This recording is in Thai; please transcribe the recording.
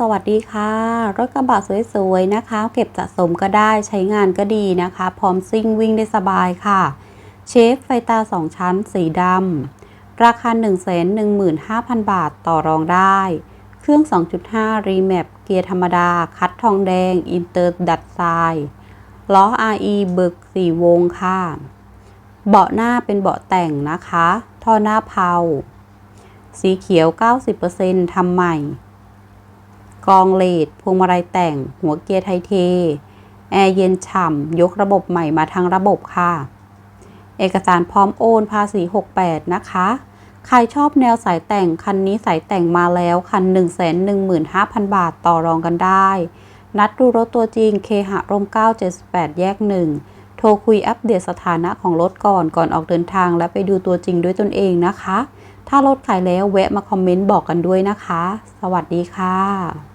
สวัสดีค่ะ รถกระบะสวยๆนะคะ เก็บสะสมก็ได้ใช้งานก็ดีนะคะ พร้อมซิ่งวิ่งได้สบายค่ะ เชฟไฟตา 2 ชั้นสีดำราคา 115,000 บาทต่อรองได้ เครื่อง 2.5 รีแมปเกียร์ธรรมดา คัดทองแดง อินเตอร์ดัดทรายล้อ RE เบิก4วงค่ะ เบาะหน้าเป็นเบาะแต่งนะคะ ท่อหน้าเผาสีเขียว 90%ทำใหม่ กองเลดพวงมาลัยแต่ง หัวเกียร์ไทเท แอร์เย็นฉ่ำ ยกระบบใหม่มาทั้งระบบค่ะ เอกสารพร้อมโอนภาษี 68 นะคะ ใครชอบแนวสายแต่งคันนี้สายแต่งมาแล้ว คัน 115,000 บาทต่อรองกันได้ นัดดูรถตัวจริงเคหะร่ม978 แยก 1 โทรคุยอัปเดตสถานะของรถก่อนก่อนออกเดินทางและไปดูตัวจริงด้วยตนเองนะคะถ้ารถขายแล้วแวะมาคอมเมนต์บอกกันด้วยนะคะ สวัสดีค่ะ